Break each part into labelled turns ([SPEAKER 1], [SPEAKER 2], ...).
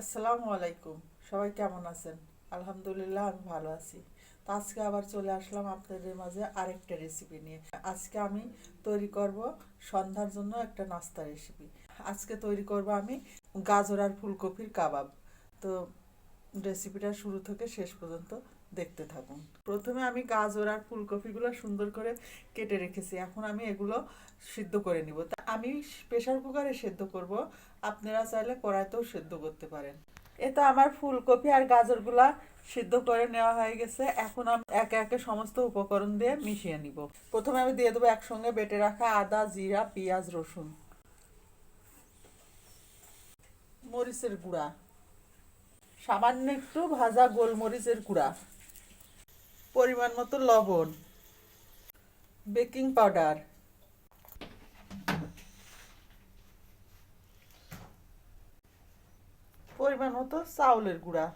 [SPEAKER 1] আসসালামু আলাইকুম। সবাই কেমন আছেন? আলহামদুলিল্লাহ, আমি ভালো আছি। তো আজকে আবার চলে আসলাম আপনাদের মাঝে আরেকটা রেসিপি নিয়ে। আজকে আমি তৈরি করব সন্ধ্যার জন্য একটা নাস্তা রেসিপি আজকে তৈরি করব আমি গাজর আর ফুলকপির কাবাব। তো রেসিপিটা শুরু থেকে শেষ পর্যন্ত দেখতে থাকুন। প্রথমে আমি গাজর আর ফুলকপিগুলো সুন্দর করে কেটে রেখেছি। এখন আমি এগুলো সিদ্ধ করে নিব। তা আমি প্রেশার কুকারে সেদ্ধ করব। আপনারা চাইলে কড়াইতেও সেদ্ধ করতে পারেন। এটা আমার ফুলকপি আর গাজরগুলা সিদ্ধ করে নেওয়া হয়ে গেছে। এখন আমি একে একে সমস্ত উপকরণ দিয়ে মিশিয়ে নিব। প্রথমে আমি দিয়ে দেবো একসঙ্গে বেটে রাখা আদা, জিরা, পেঁয়াজ, রসুন। মরিচের গুঁড়া। সামান্য একটু ভাজা গোলমরিচের গুঁড়া। পরিমাণ মতো লবণ। Baking powder. পরিমাণ মতো চাউলের গুঁড়া।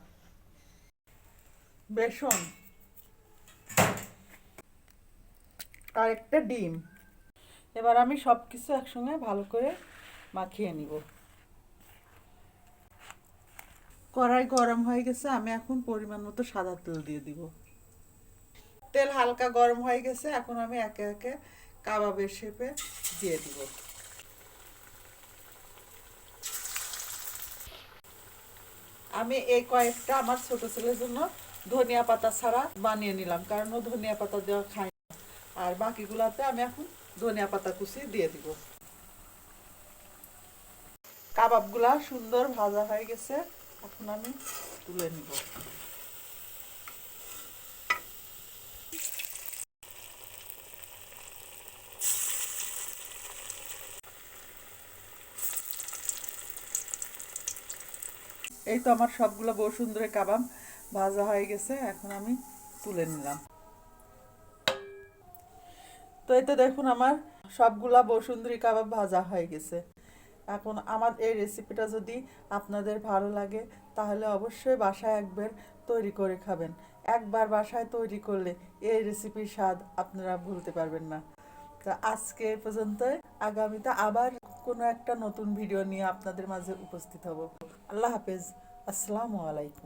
[SPEAKER 1] বেসন। আর একটা ডিম। এবার আমি সব কিছু একসঙ্গে ভালো করে মাখিয়ে নিব। কড়াই গরম হয়ে গেছে, আমি এখন পরিমাণ মতো সাদা তেল দিয়ে দিব। তেল হালকা গরম হয়ে গেছে, এখন আমি একে একে কাবাবের শেপে দিয়ে দিব। আমি এই কয়েকটা আমার ছোট ছেলের জন্য ধনিয়া পাতা ছাড়া বানিয়ে নিলাম, কারণ ও ধনিয়া পাতা দেওয়া খায় না। আর বাকিগুলাতে আমি এখন ধনিয়া পাতা কুচি দিয়ে দিব। কাবাবগুলা সুন্দর ভাজা হয়ে গেছে, এখন আমি তুলে নিব। এই তো আমার সবগুলো বসুন্ধরে কাবাব ভাজা হয়ে গেছে, এখন আমি তুলে নিলাম। তো এই তো দেখুন আমার সবগুলা বসুন্ধরি কাবাব ভাজা হয়ে গেছে। এখন আমার এই রেসিপিটা যদি আপনাদের ভালো লাগে, তাহলে অবশ্যই বাসায় একবার তৈরি করে খাবেন। একবার বাসায় তৈরি করলে এই রেসিপির স্বাদ আপনারা ভুলতে পারবেন না। তো আজকে এ পর্যন্তই। আগামীতে আবার কোনো একটা নতুন ভিডিও নিয়ে আপনাদের মাঝে উপস্থিত হব। আল্লাহ হাফেজ। আসসালামু আলাইকুম।